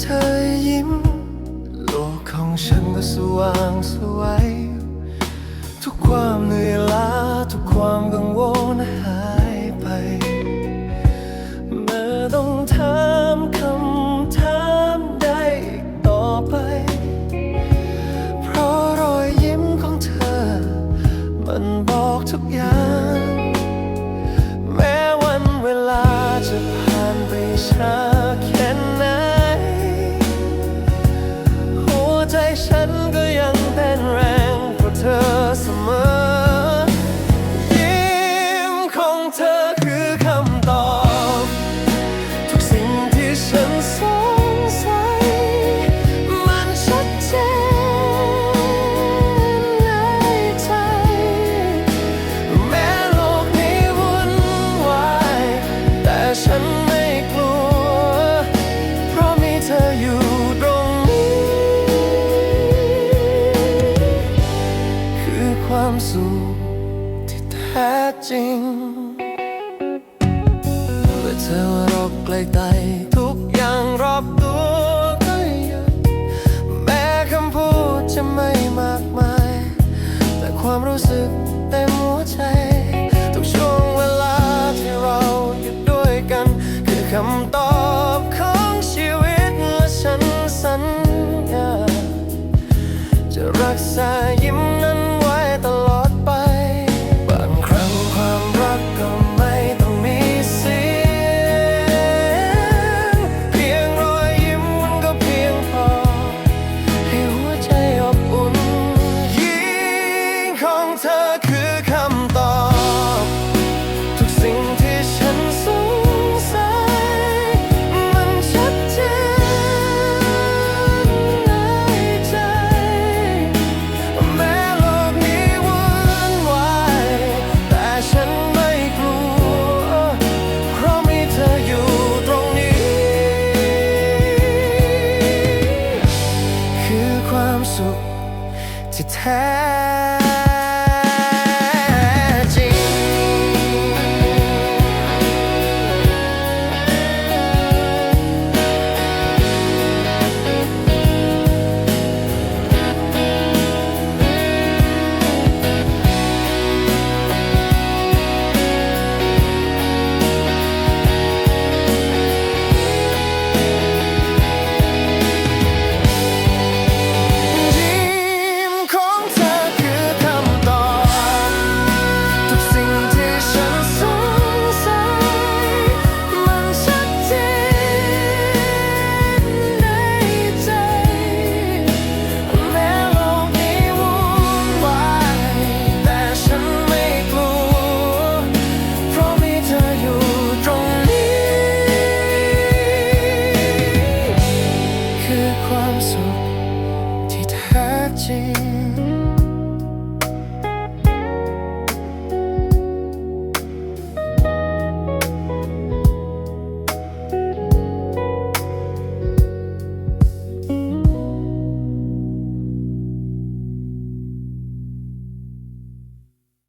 เธอยิ้ม โลกของฉันก็สว่างสวย ทุกความเหนื่อยล้า ทุกความกังวลหายไป เมื่อต้องถามคำถามใดอีกต่อไป เพราะรอยยิ้มของเธอ มันบอกทุกอย่าง แม้วันเวลาจะผ่านไปช้า คือความสุขที่แท้จริงเมื่อเธอว่าราใกล้ใกลทุกอย่างรอบตัวก็ยุดแม้คำพูดจะไม่มากมาย แต่ความรู้สึกเต็มหัวใจ ทุกช่วงเวลาที่เราอยู่ด้วยกัน คือคำตอบของชีวิตและฉันสัญญาจะรักษายิ้มนั้น ความสุขที่แท้ ความสุขที่แท้จริง